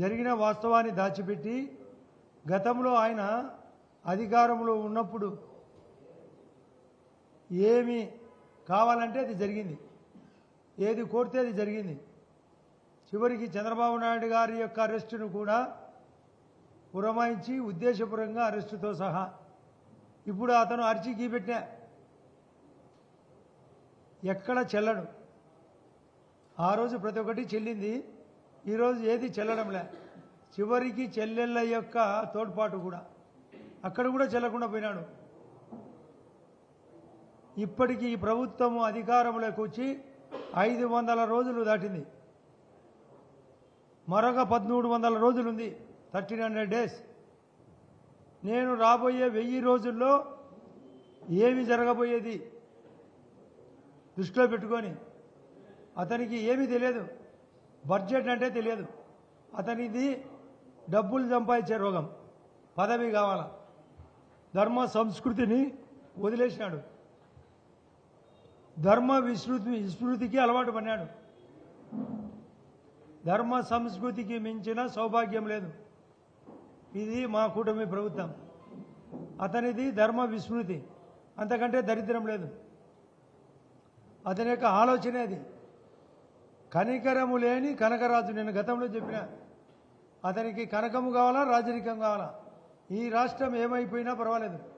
జరిగిన వాస్తవాన్ని దాచిపెట్టి గతంలో ఆయన అధికారంలో ఉన్నప్పుడు ఏమి కావాలంటే అది జరిగింది. ఏది కోరితే అది జరిగింది. చివరికి చంద్రబాబు నాయుడు గారి యొక్క అరెస్టును కూడా పురమాయించి ఉద్దేశపూర్వకంగా అరెస్టుతో సహా ఇప్పుడు అతను అరిచి గీపెట్టా ఎక్కడ చెల్లడు. ఆ రోజు ప్రతి ఒక్కటి చెల్లింది. ఈరోజు ఏది చెల్లడంలే. చివరికి చెల్లెళ్ళ యొక్క తోడ్పాటు కూడా. అక్కడ కూడా చెల్లకుండా పోయినాడు. ఇప్పటికీ ఈ ప్రభుత్వము అధికారంలోకి వచ్చి ఐదు వందల రోజులు దాటింది. మరొక పదమూడు వందల రోజులుంది. Thirteen hundred days. నేను రాబోయే వెయ్యి రోజుల్లో ఏమి జరగబోయేది? దృష్టిలో పెట్టుకొని. అతనికి ఏమీ తెలియదు. బడ్జెట్ అంటే తెలియదు. అతనిది డబ్బులు సంపాదించే రోగం. పదవి కావాల? ధర్మ సంస్కృతిని వదిలేసినాడు ధర్మ విస్మృతి విస్మృతికి అలవాటు పడినాడు ధర్మ సంస్కృతికి మించిన సౌభాగ్యం లేదు. ఇది మా కూటమి ప్రభుత్వం. అతనిది ధర్మ విస్మృతి. అంతకంటే దరిద్రం లేదు. అతని యొక్క ఆలోచనే అది. కనికరము లేని కనకరాజు. నేను గతంలో చెప్పిన అతనికి కనకము కావాలా రాజరికం కావాలా? ఈ రాష్ట్రం ఏమైపోయినా పర్వాలేదు.